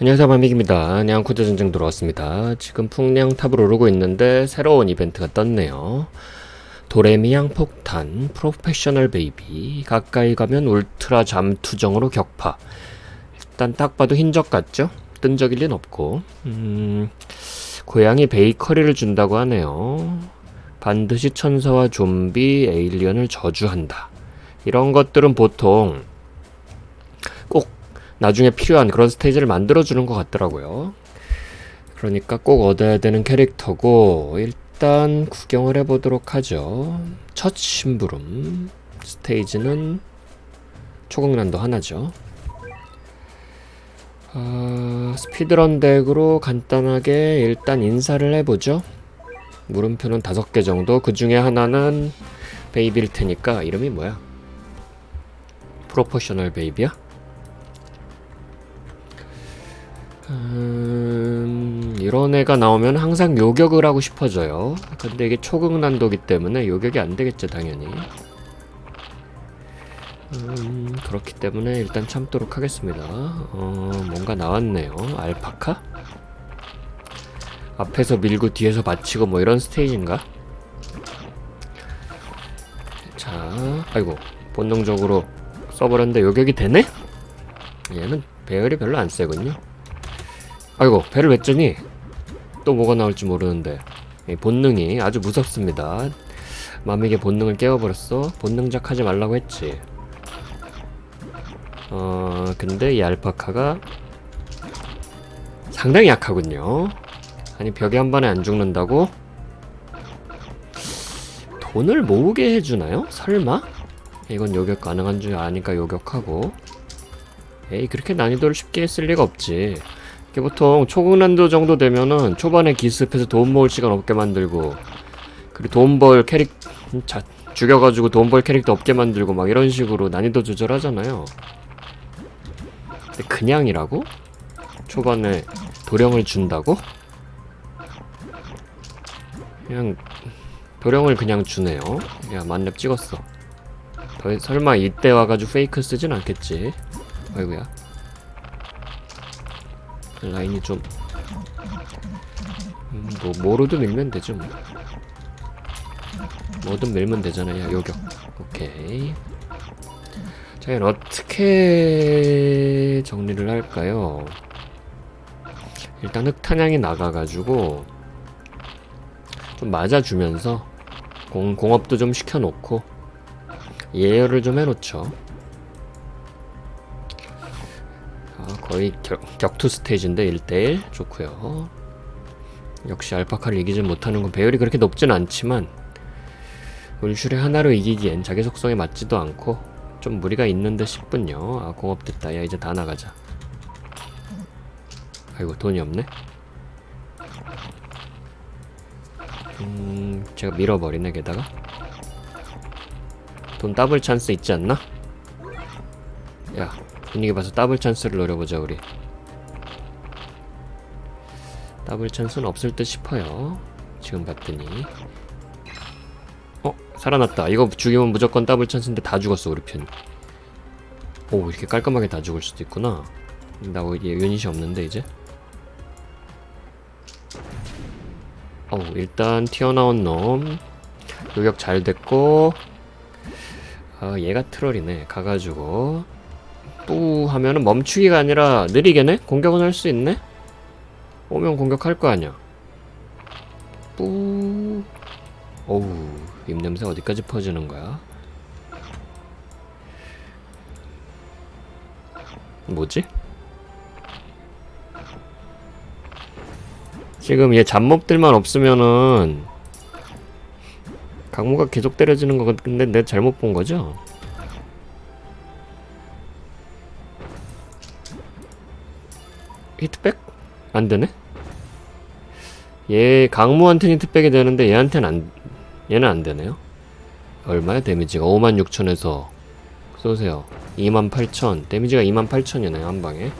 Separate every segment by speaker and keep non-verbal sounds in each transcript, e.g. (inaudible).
Speaker 1: 안녕하세요 밤익입니다. 냥쿠드 전쟁 들어왔습니다. 지금 풍량 탑을 오르고 있는데 새로운 이벤트가 떴네요. 도레미양 폭탄 프로페셔널 베이비 가까이 가면 울트라 잠투정으로 격파 일단 딱 봐도 흰적 같죠? 뜬 적일 린 없고 음, 고양이 베이커리를 준다고 하네요. 반드시 천사와 좀비 에일리언을 저주한다. 이런 것들은 보통 꼭 나중에 필요한 그런 스테이지를 만들어주는 것 같더라고요. 그러니까 꼭 얻어야 되는 캐릭터고, 일단 구경을 해보도록 하죠. 첫 심부름. 스테이지는 초강난도 하나죠. 아, 스피드런 덱으로 간단하게 일단 인사를 해보죠. 물음표는 다섯 개 정도. 그 중에 하나는 베이비일 테니까 이름이 뭐야? 프로포셔널 베이비야? 음, 이런 애가 나오면 항상 요격을 하고 싶어져요. 근데 이게 초급 난도기 때문에 요격이 안 되겠죠, 당연히. 음, 그렇기 때문에 일단 참도록 하겠습니다. 어, 뭔가 나왔네요. 알파카? 앞에서 밀고 뒤에서 받치고 뭐 이런 스테이지인가? 자, 아이고, 본능적으로 써버렸는데 요격이 되네? 얘는 배열이 별로 안 세군요. 아이고 배를 맺더니 또 뭐가 나올지 모르는데 이 본능이 아주 무섭습니다. 마미게 본능을 깨워버렸어. 본능작 하지 말라고 했지. 어 근데 이 알파카가 상당히 약하군요. 아니 벽에 한 번에 안 죽는다고? 돈을 모으게 해주나요? 설마? 이건 요격 가능한 줄 아니까 요격하고 에이 그렇게 난이도를 쉽게 했을 리가 없지 보통 초급난도 정도 되면은 초반에 기습해서 돈 모을 시간 없게 만들고 그리고 돈 벌 캐릭 자, 죽여가지고 돈 벌 캐릭터 없게 만들고 막 이런 식으로 난이도 조절하잖아요. 근데 그냥이라고? 초반에 도령을 준다고? 그냥 도령을 그냥 주네요. 야 만렙 찍었어. 더, 설마 이때 와가지고 페이크 쓰진 않겠지? 아이고야 라인이 좀 음, 뭐, 뭐로도 밀면 되죠 뭐. 뭐든 밀면 되잖아요 요격. 오케이. 자 이건 어떻게 정리를 할까요? 일단 흑탄양이 나가가지고 좀 맞아주면서 공, 공업도 좀 시켜놓고 예열을 좀 해놓죠 거의 격, 격투 스테이지인데 1대1 좋고요. 역시 알파카를 이기지 못하는 건 배열이 그렇게 높진 않지만 울슈레 하나로 이기기엔 자기 속성에 맞지도 않고 좀 무리가 있는 듯 싶군요. 아 공업 됐다. 야 이제 다 나가자. 아이고 돈이 없네. 음 제가 밀어버리네 게다가. 돈 더블 찬스 있지 않나? 야 분위기 봐서 더블 찬스를 노려보자 우리. 더블 찬스는 없을 듯 싶어요 지금 봤더니. 어? 살아났다. 이거 죽이면 무조건 더블 찬스인데 다 죽었어 우리 편이 오 이렇게 깔끔하게 다 죽을 수도 있구나. 나 유닛이 없는데 이제? 어 일단 튀어나온 놈. 요격 잘 됐고 아 얘가 트롤이네. 가가지고 뿌 하면은 멈추기가 아니라 느리게네? 공격은 할 수 있네? 오면 공격할 거 아니야. 뿌. 어우, 입냄새 어디까지 퍼지는 거야? 뭐지? 지금 얘 잡몹들만 없으면은 강무가 계속 때려지는 거 근데 내가 잘못 본 거죠? 히트백? 안 되네? 얘 강무한테는 히트백이 되는데 얘한테는 안 얘는 안 되네요. 얼마야 데미지가 56,000에서 쏘세요. 28,000 데미지가 28,000이네요 한 방에.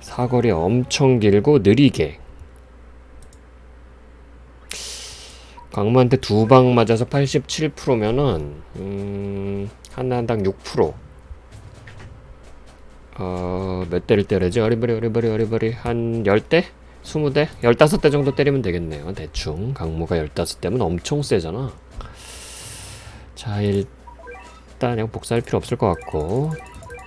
Speaker 1: 사거리 엄청 길고 느리게. 강무한테 두 방 맞아서 87%면은 음, 하나당 6% 어, 몇 대를 때려지? 어리버리 어리버리 어리버리 한 10대? 20대? 15대 정도 때리면 되겠네요. 대충. 강모가 15대면 엄청 세잖아. 자, 일단 그냥 복사할 필요 없을 것 같고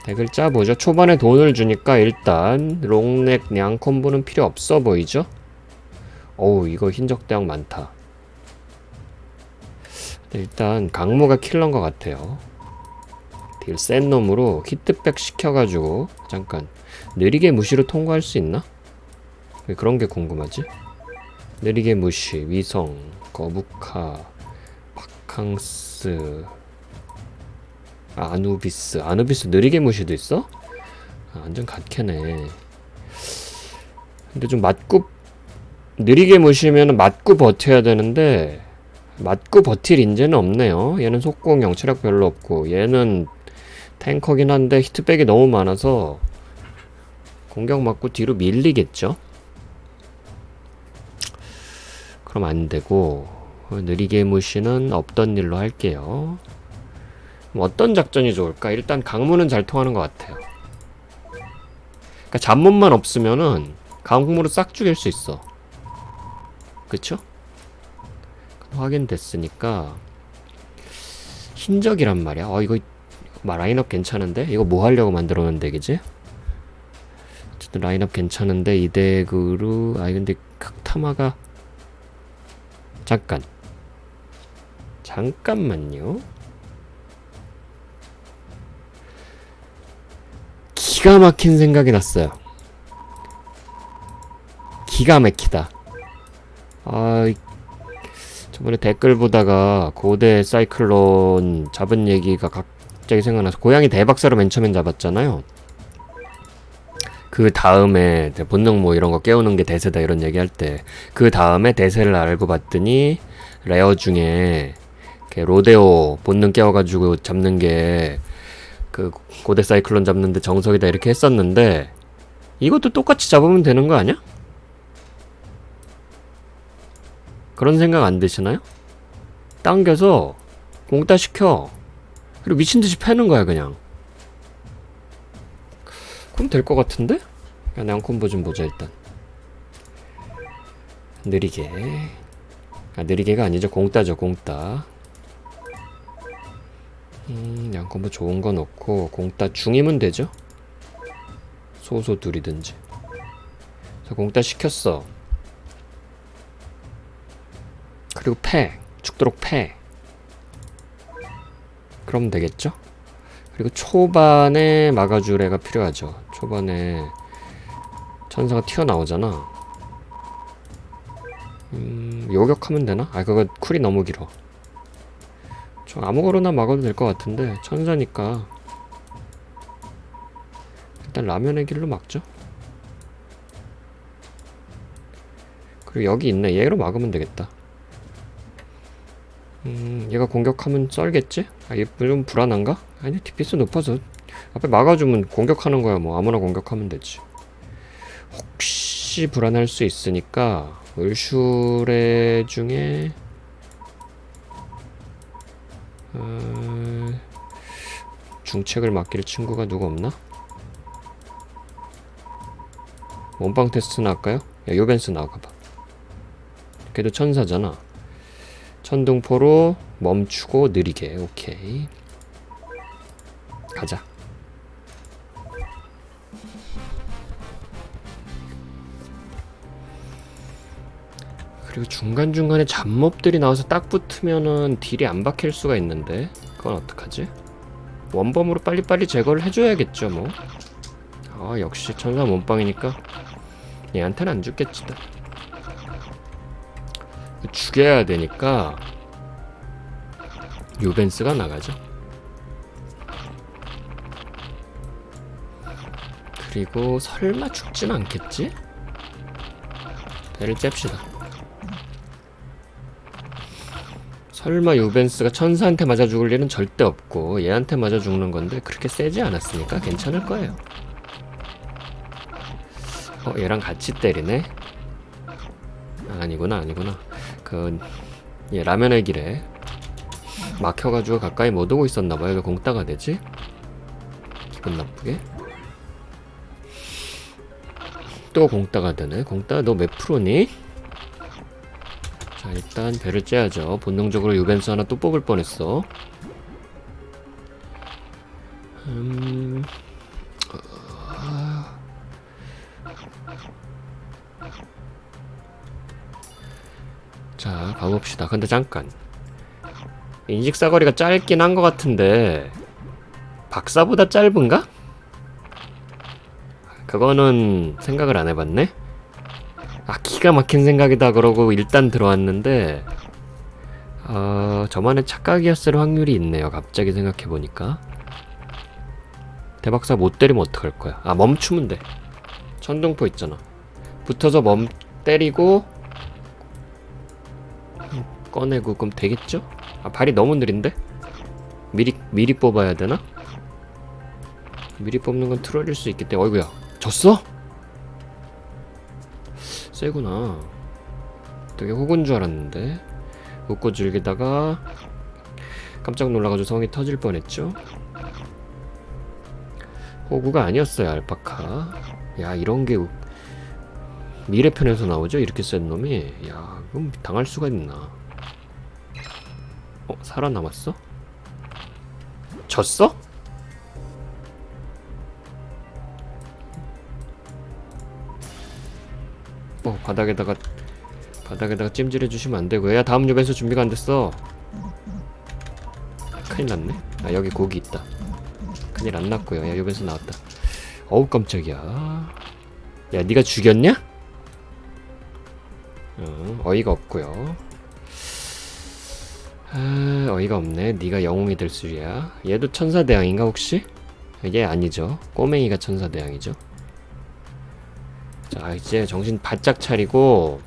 Speaker 1: 덱을 짜보죠. 초반에 돈을 주니까 일단 롱넥 냥 콤보는 필요 없어 보이죠? 어우, 이거 흰적 대왕 많다. 일단 강모가 킬러인 것 같아요. 딜 센 놈으로 히트백 시켜가지고 잠깐 느리게 무시로 통과할 수 있나? 왜 그런 게 궁금하지? 느리게 무시, 위성, 거북하, 바캉스, 아누비스, 아누비스 느리게 무시도 있어? 아, 완전 갓캐네. 근데 좀 맞고 느리게 무시면 맞고 버텨야 되는데 맞고 버틸 인재는 없네요. 얘는 속공형 체력 별로 없고 얘는 탱커긴 한데 히트백이 너무 많아서 공격 맞고 뒤로 밀리겠죠. 그럼 안 되고 느리게 무시는 없던 일로 할게요. 어떤 작전이 좋을까? 일단 강무는 잘 통하는 것 같아요. 그러니까 잡몸만 없으면은 강무로 싹 죽일 수 있어. 그쵸? 확인됐으니까 흰적이란 말이야. 어 이거 마 라인업 괜찮은데? 이거 뭐 하려고 놓은 덱이지? 어쨌든 라인업 괜찮은데 이 덱으로 아 근데 칵타마가 잠깐 잠깐만요. 기가 막힌 생각이 났어요. 기가 막히다. 아, 이- 저번에 댓글 보다가 고대 사이클론 잡은 얘기가 갑자기 생각나서 고양이 대박사로 맨 처음엔 잡았잖아요. 그 다음에 본능 뭐 이런 거 깨우는 게 대세다 이런 얘기 할 때 그 다음에 대세를 알고 봤더니 레어 중에 로데오 본능 깨워가지고 잡는 게 그 고대 사이클론 잡는데 정석이다 이렇게 했었는데 이것도 똑같이 잡으면 되는 거 아니야? 그런 생각 안 드시나요? 당겨서 공따 시켜. 그리고 미친 듯이 패는 거야 그냥. 그럼 될 것 같은데? 야, 양콤보 좀 보자 일단. 느리게. 아 느리게가 아니죠 공따죠 공따. 음 양콤보 좋은 거 넣고 공따 중이면 되죠? 소소 둘이든지. 자 공따 시켰어. 그리고 패 죽도록 패 그럼 되겠죠? 그리고 초반에 막아줄 애가 필요하죠. 초반에 천사가 튀어나오잖아. 음 요격하면 되나? 아 그거 쿨이 너무 길어. 저 아무거나 막아도 될 것 같은데 천사니까. 일단 라면의 길로 막죠? 그리고 여기 있네. 얘로 막으면 되겠다 음, 얘가 공격하면 썰겠지? 아, 얘좀 불안한가? 아니, DPS 높아서 앞에 막아주면 공격하는 거야. 뭐 아무나 공격하면 되지. 혹시 불안할 수 있으니까 을슈레 중에 어, 중책을 맡길 친구가 누구 없나? 원방 테스트나 할까요? 야, 요벤스 나가봐. 걔도 천사잖아. 천둥포로 멈추고 느리게. 오케이. 가자. 그리고 중간중간에 잡몹들이 나와서 딱 붙으면은 딜이 안 박힐 수가 있는데 그건 어떡하지? 원범으로 빨리빨리 제거를 해줘야겠죠 뭐. 아 역시 천사 몸빵이니까 얘한테는 안 죽겠지 다 죽여야 되니까 요벤스가 나가죠. 그리고 설마 죽진 않겠지? 배를 잽시다. 설마 요벤스가 천사한테 맞아 죽을 일은 절대 없고 얘한테 맞아 죽는 건데 그렇게 세지 않았으니까 괜찮을 거예요. 어 얘랑 같이 때리네. 아니구나 아니구나. 그 예, 라면의 길에 막혀가지고 가까이 못 오고 있었나봐요. 왜 공따가 되지? 기분 나쁘게. 또 공따가 되네. 공따 너 몇 프로니? 자 일단 배를 째야죠. 본능적으로 유벤스 하나 또 뽑을 뻔했어. 봅시다. 근데 잠깐 인식 사거리가 짧긴 한 것 같은데 박사보다 짧은가? 그거는 생각을 안 해봤네. 아 기가 막힌 생각이다 그러고 일단 들어왔는데 어, 저만의 착각이었을 확률이 있네요. 갑자기 생각해 보니까 대박사 못 때리면 어떡할 거야? 아 멈추면 돼. 천둥포 있잖아. 붙어서 멈 때리고 음, 꺼내고 그럼 되겠죠? 아 발이 너무 느린데? 미리 미리 뽑아야 되나? 미리 뽑는 건 트롤일 수 있기 때문에. 어이구야. 졌어? 세구나. 되게 호구인 줄 알았는데. 웃고 즐기다가 깜짝 놀라가지고 성이 터질 뻔했죠? 호구가 아니었어요 알파카. 야 이런게 미래편에서 나오죠? 이렇게 센 놈이? 야 그럼 당할 수가 있나 어 살아남았어? 졌어? 어 바닥에다가 바닥에다가 찜질해 주시면 안 되고요. 야 다음 유벤스 준비가 안 됐어. 큰일 났네. 아 여기 고기 있다. 큰일 안 났고요. 야 유벤스 나왔다. 어우 깜짝이야. 야 네가 죽였냐? 어, 어이가 없고요. 아, 어이가 없네. 네가 영웅이 될 줄이야. 얘도 천사 대왕인가 혹시? 얘 아니죠. 꼬맹이가 천사 대왕이죠. 자 이제 정신 바짝 차리고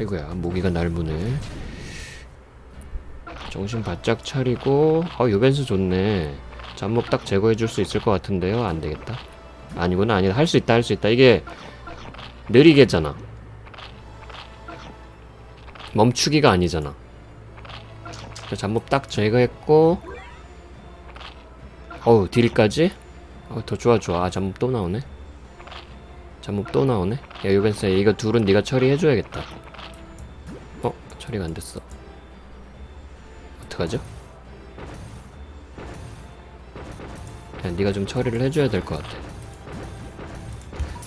Speaker 1: 아이고야 모기가 날 무네 정신 바짝 차리고 어 요벤스 좋네 잠몹 딱 제거해 줄 수 있을 것 같은데요 안 되겠다 아니구나 아니다 할 수 있다 할 수 있다 이게 느리게잖아 멈추기가 아니잖아. 자, 잠몹 딱 제거했고 어우 딜까지? 어, 더 좋아 좋아. 아 잠몹 또 나오네. 잠몹 또 나오네. 야 요벤스 이거 둘은 네가 처리해줘야겠다. 어 처리가 안 됐어. 어떡하죠? 야 네가 좀 처리를 해줘야 될 것 같아.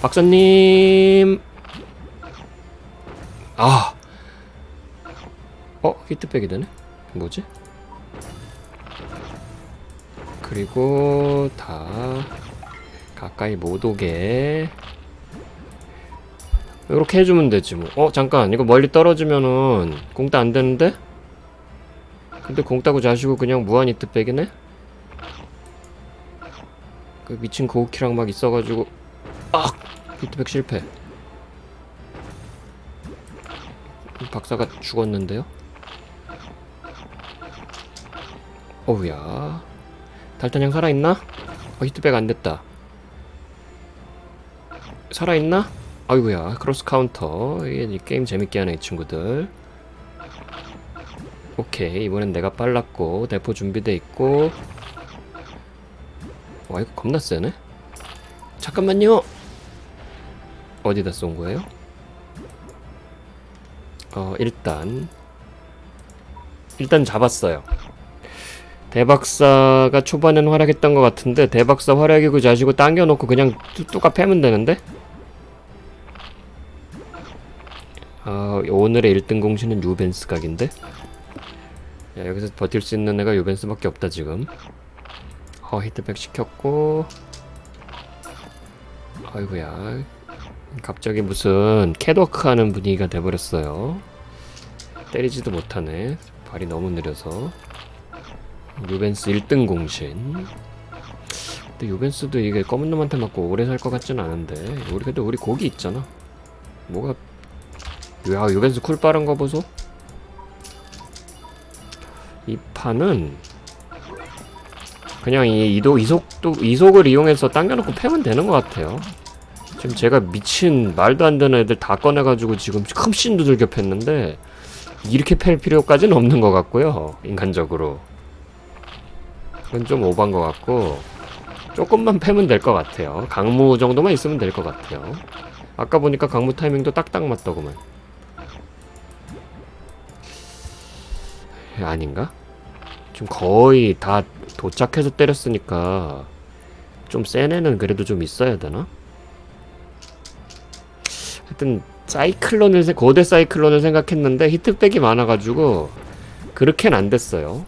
Speaker 1: 박사님! 아 어? 히트백이 되네? 뭐지? 그리고 다 가까이 못 오게 이렇게 해주면 되지 뭐. 어 잠깐 이거 멀리 떨어지면은 공따 안 되는데? 근데 공 따고 자시고 그냥 무한 히트백이네? 그 미친 고우키랑 막 있어가지고 아 히트백 실패. 박사가 죽었는데요? 어우야 달탄형 살아있나? 어 히트백 안 됐다. 살아있나? 아이고야 크로스 카운터 이게 이 게임 재밌게 하네 이 친구들 오케이 이번엔 내가 빨랐고 대포 준비돼 있고 와 이거 겁나 세네 잠깐만요 어디다 쏜 거예요? 어 일단 일단 잡았어요 대박사가 초반엔 활약했던 것 같은데 대박사 활약이고 자시고 당겨놓고 그냥 뚜뚜까 패면 되는데? 아, 오늘의 1등 공신은 유벤스 각인데? 야, 여기서 버틸 수 있는 애가 유벤스밖에 없다 지금. 어, 히트백 시켰고. 아이고야. 갑자기 무슨 캣워크 하는 분위기가 돼버렸어요. 때리지도 못하네. 발이 너무 느려서. 유벤스 1등 공신. 근데 유벤스도 이게 검은 놈한테 맞고 오래 살 것 같진 않은데. 우리 그래도 우리 고기 있잖아. 뭐가 야 유벤스 쿨 빠른 거 보소 이 판은 그냥 이 이도 이속도 이속을 이용해서 당겨놓고 패면 되는 것 같아요 지금 제가 미친 말도 안 되는 애들 다 꺼내가지고 지금 흠씬 두들겨 팼는데 이렇게 팰 필요까지는 없는 것 같고요 인간적으로 그건 좀 오반 것 같고 조금만 패면 될 것 같아요. 강무 정도만 있으면 될 것 같아요. 아까 보니까 강무 타이밍도 딱딱 맞더구만. 아닌가? 지금 거의 다 도착해서 때렸으니까 좀 센 애는 그래도 좀 있어야 되나? 하여튼 사이클론을 세- 고대 사이클론을 생각했는데 히트백이 많아가지고 그렇게는 안 됐어요.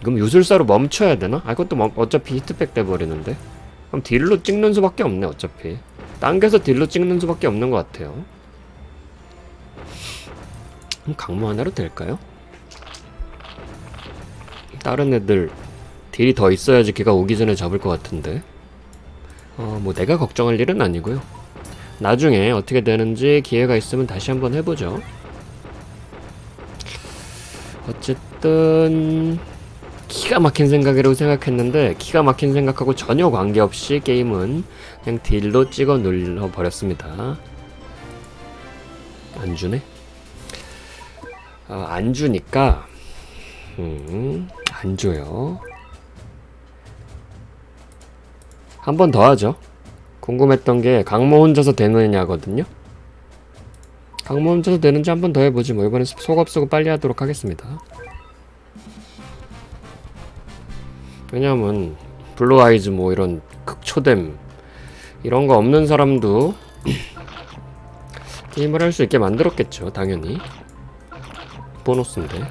Speaker 1: 그럼 유술사로 멈춰야 되나? 아 그것도 멈- 어차피 히트백 돼버리는데. 그럼 딜로 찍는 수밖에 없네 어차피. 당겨서 딜로 찍는 수밖에 없는 것 같아요. 그럼 강무 하나로 될까요? 다른 애들 딜이 더 있어야지 걔가 오기 전에 잡을 것 같은데. 어 뭐 내가 걱정할 일은 아니고요. 나중에 어떻게 되는지 기회가 있으면 다시 한번 해보죠. 어쨌든 기가 막힌 생각이라고 생각했는데 기가 막힌 생각하고 전혀 관계없이 게임은 그냥 딜로 찍어 눌러 버렸습니다. 안 주네? 아, 안 주니까 음, 안 줘요. 한 번 더 하죠. 궁금했던 게 강모 혼자서 되느냐거든요. 강모 혼자서 되는지 한 번 더 해보지 뭐 이번엔 속 없애고 빨리 하도록 하겠습니다. 왜냐면 블루 아이즈 뭐 이런 극초댐 이런 거 없는 사람도 (clears throat) 게임을 할 수 있게 만들었겠죠 당연히. 보너스인데. (clears throat)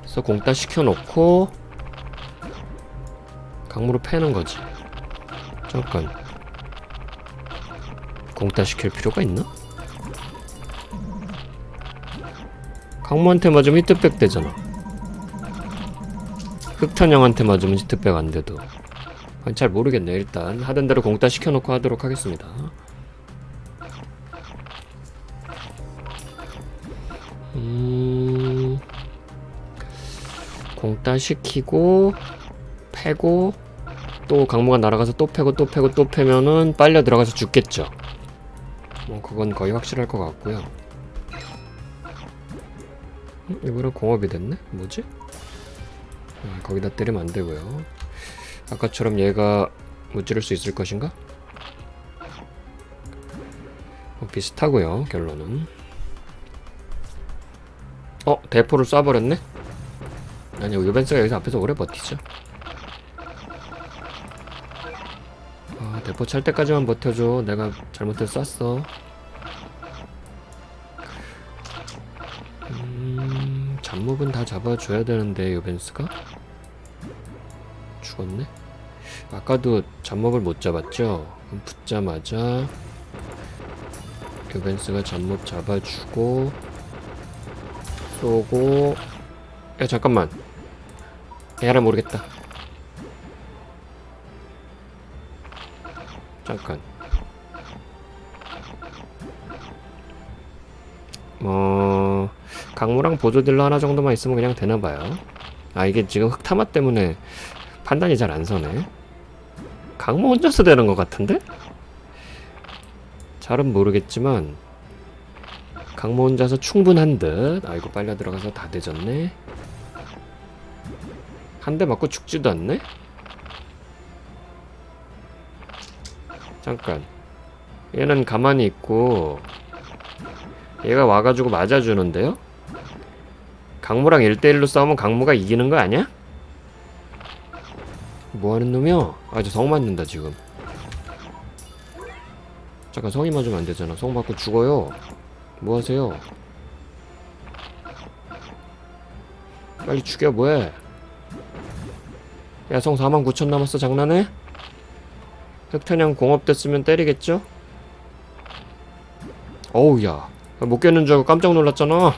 Speaker 1: 그래서 공따 시켜놓고 강무로 패는 거지. 잠깐. 공따 시킬 필요가 있나? 강무한테 맞으면 히트백 되잖아 흑탄형한테 맞으면 히트백 안 돼도. 잘 모르겠네 일단. 하던 대로 공따 시켜놓고 하도록 하겠습니다. 음... 공따 시키고 패고 또 강무가 날아가서 또 패고 또 패고 또 패면은 빨려 들어가서 죽겠죠. 뭐 그건 거의 확실할 것 같고요. 음, 이번엔 공업이 됐네? 뭐지? 아, 거기다 때리면 안 되고요. 아까처럼 얘가 무찌를 수 있을 것인가? 어, 비슷하고요. 결론은. 어, 대포를 쏴버렸네? 아니요, 유벤스가 여기서 앞에서 오래 버티죠. 아, 대포 찰 때까지만 버텨줘. 내가 잘못해서 쐈어. 음, 잡목은 다 잡아줘야 되는데 요벤스가 죽었네. 아까도 잡목을 못 잡았죠. 붙자마자 요벤스가 잡목 잡아주고 쏘고 야 잠깐만. 에라 모르겠다. 잠깐. 어 강무랑 보조딜러 하나 정도만 있으면 그냥 되나봐요. 아 이게 지금 흑타마 때문에 판단이 잘 안 서네. 강무 혼자서 되는 것 같은데? 잘은 모르겠지만 강무 혼자서 충분한 듯. 아이고 빨려 들어가서 다 되졌네. 한 대 맞고 죽지도 않네. 잠깐. 얘는 가만히 있고 얘가 와가지고 맞아주는데요? 강무랑 1대1로 싸우면 강무가 이기는 거 아니야? 뭐하는 놈이야? 아, 저 성 맞는다, 지금. 잠깐, 성이 맞으면 안 되잖아. 성 맞고 죽어요. 뭐 하세요? 빨리 죽여, 뭐해? 야, 성 4만 9천 남았어, 장난해? 흑탄양 공업 됐으면 때리겠죠? 어우, 야. 못 깼는 줄 알고 깜짝 놀랐잖아.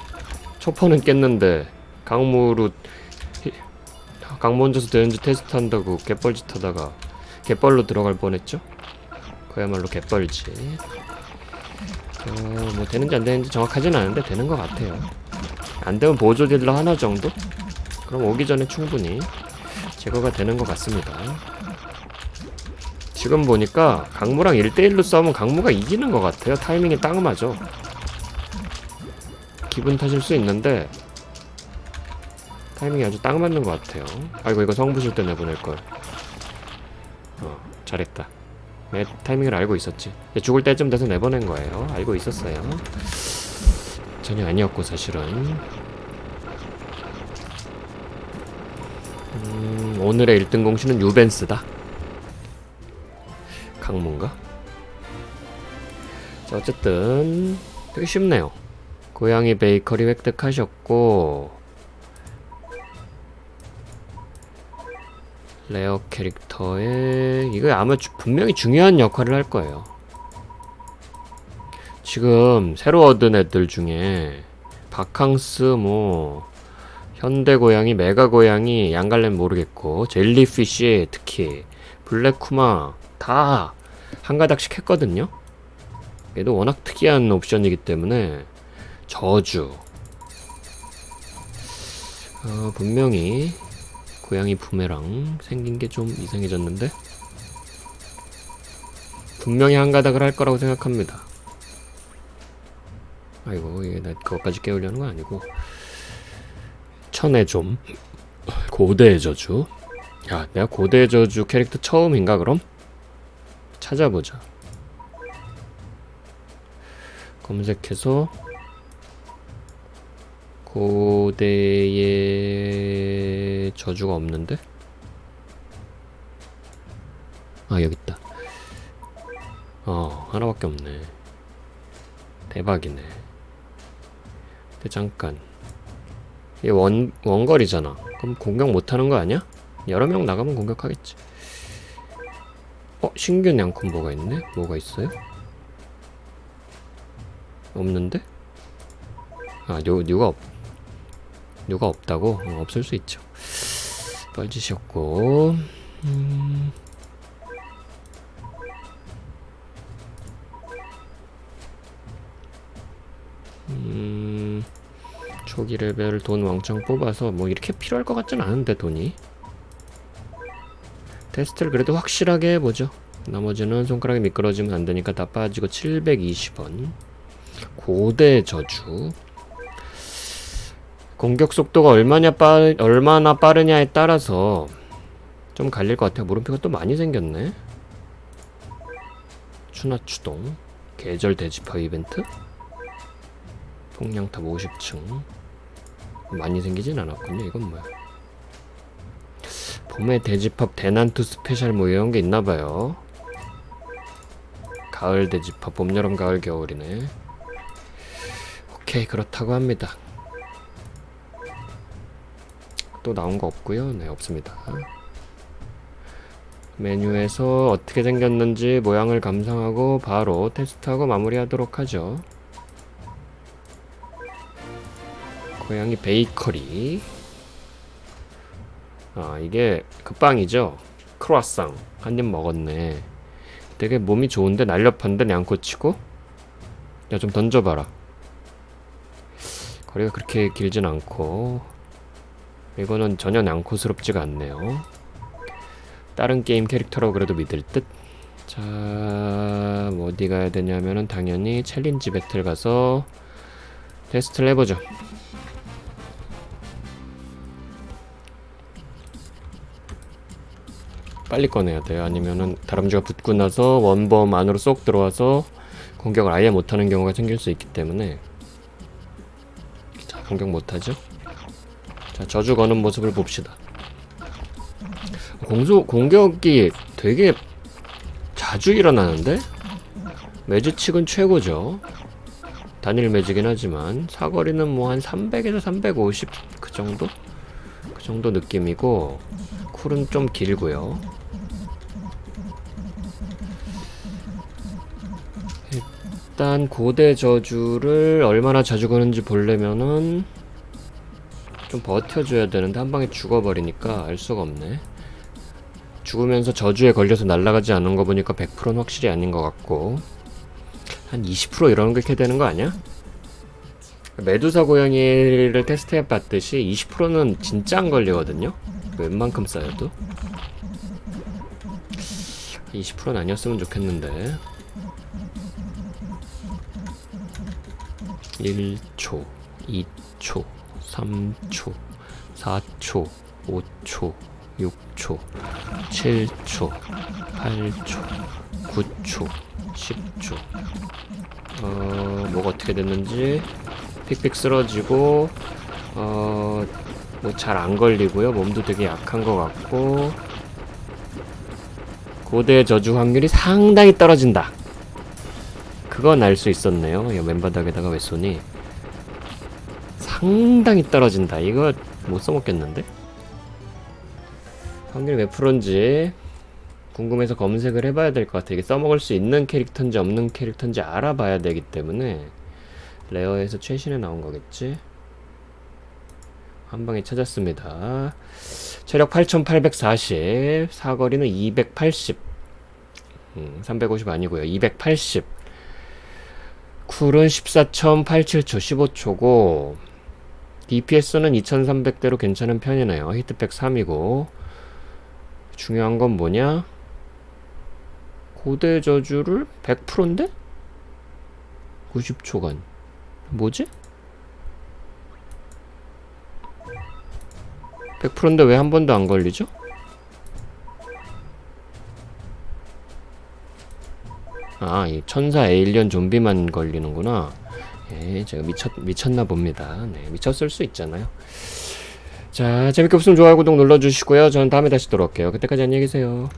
Speaker 1: 초퍼는 깼는데 강무로 히- 혼자서 되는지 테스트한다고 개뻘짓 하다가 개뻘로 들어갈 뻔했죠. 그야말로 개뻘짓. 어, 뭐 되는지 안 되는지 정확하진 않은데 되는 것 같아요. 안 되면 보조 딜러 하나 정도? 그럼 오기 전에 충분히 제거가 되는 것 같습니다. 지금 보니까 강무랑 1대1로 싸우면 강무가 이기는 것 같아요. 타이밍이 딱 맞아. 기분 탓일 수 있는데 타이밍이 아주 딱 맞는 것 같아요. 아이고 이거 성부실 때 내보낼 걸. 어 잘했다. 내 타이밍을 알고 있었지. 죽을 때쯤 돼서 내보낸 거예요. 알고 있었어요. 전혀 아니었고 사실은. 음, 오늘의 1등 공신은 유벤스다. 강문가? 자 어쨌든 되게 쉽네요. 고양이 베이커리 획득하셨고 레어 캐릭터에 이거 아마 주- 분명히 중요한 역할을 할 거예요. 지금 새로 얻은 애들 중에 바캉스 뭐 현대 고양이, 메가 고양이, 양갈래는 모르겠고 젤리피쉬 특히 블랙쿠마 다 한 가닥씩 했거든요. 얘도 워낙 특이한 옵션이기 때문에 저주 어, 분명히 고양이 부메랑 생긴 게 좀 이상해졌는데 분명히 한 가닥을 할 거라고 생각합니다. 아이고 이게 나 그것까지 깨우려는 거 아니고 천의 좀 고대의 저주 야 내가 고대의 저주 캐릭터 처음인가 그럼? 찾아보자 검색해서 고대의 저주가 없는데? 아 여기 있다. 어 하나밖에 없네. 대박이네. 근데 잠깐 이게 원 원거리잖아. 그럼 공격 못하는 거 아니야? 여러 명 나가면 공격하겠지. 어 신규 냥콤보가 있네. 뭐가 있어요? 없는데? 아, 요, 요가 없, 요가 없다고? 어, 없을 수 있죠. 뻘짓이었고, 음, 음, 초기 레벨 돈 왕창 뽑아서 뭐 이렇게 필요할 것 같진 않은데 돈이 테스트를 그래도 확실하게 해보죠. 나머지는 손가락이 미끄러지면 안 되니까 다 빠지고 720원. 고대 저주. 공격 속도가 얼마냐 빠, 얼마나 빠르냐에 따라서 좀 갈릴 것 같아요. 물음표가 또 많이 생겼네. 추나 추동. 계절 대지파 이벤트. 폭량탑 50층. 많이 생기진 않았군요. 이건 뭐야? 봄의 대지팝 대난투 스페셜 뭐 이런 게 있나봐요. 가을 대지팝 봄 여름 가을 겨울이네. 오케이 그렇다고 합니다. 또 나온 거 없고요. 네 없습니다. 메뉴에서 어떻게 생겼는지 모양을 감상하고 바로 테스트하고 마무리하도록 하죠. 고양이 베이커리. 아 이게 그 빵이죠. 크로아상 한 입 먹었네. 되게 몸이 좋은데 날렵한데 양꼬치고. 야 좀 던져봐라. 거리가 그렇게 길진 않고 이거는 전혀 냥코스럽지가 않네요. 다른 게임 캐릭터라고 그래도 믿을 듯. 자, 뭐 어디 가야 되냐면은 당연히 챌린지 배틀 가서 테스트를 해보죠. 빨리 꺼내야 돼요. 아니면은 다람쥐가 붙고 나서 원범 안으로 쏙 들어와서 공격을 아예 못하는 경우가 생길 수 있기 때문에 자 공격 못하죠. 자 저주 거는 모습을 봅시다. 공수 공격이 되게 자주 일어나는데 매주칙은 최고죠. 단일 매직이긴 하지만 사거리는 뭐 한 300에서 350 그 정도 그 정도 느낌이고 쿨은 좀 길고요. 일단 고대 저주를 얼마나 자주 거는지 보려면은 좀 버텨줘야 되는데 한 방에 죽어버리니까 알 수가 없네. 죽으면서 저주에 걸려서 날아가지 않은 거 보니까 100%는 확실히 아닌 것 같고 한 20% 이런 거 이렇게 되는 거 아니야? 메두사 고양이를 테스트해 봤듯이 20%는 진짜 안 걸리거든요. 웬만큼 쌓여도 20%는 아니었으면 좋겠는데 1초, 2초, 3초, 4초, 5초, 6초, 7초, 8초, 9초, 10초. 어, 뭐가 어떻게 됐는지 픽픽 쓰러지고 어, 뭐 잘 안 걸리고요. 몸도 되게 약한 것 같고 고대 저주 확률이 상당히 떨어진다. 그건 알 수 있었네요. 이 맨바닥에다가 왼손이 상당히 떨어진다. 이거 못 써먹겠는데? 확률이 몇 프로인지 궁금해서 검색을 해봐야 될 것 같아. 이게 써먹을 수 있는 캐릭터인지 없는 캐릭터인지 알아봐야 되기 때문에 레어에서 최신에 나온 거겠지? 한 방에 찾았습니다. 체력 8840, 사거리는 280, 음, 350 아니고요. 280. 쿨은 14.87초, 15초고, DPS는 2300대로 괜찮은 편이네요. 히트팩 3이고, 중요한 건 뭐냐? 고대 저주를 100%인데? 90초간. 뭐지? 100%인데 왜 한 번도 안 걸리죠? 아, 이 천사 에일리언 좀비만 걸리는구나. 예, 제가 미쳤, 미쳤나 봅니다. 네, 미쳤을 수 있잖아요. 자, 재밌게 봤으면 좋아요, 구독 눌러주시고요. 저는 다음에 다시 돌아올게요. 그때까지 안녕히 계세요.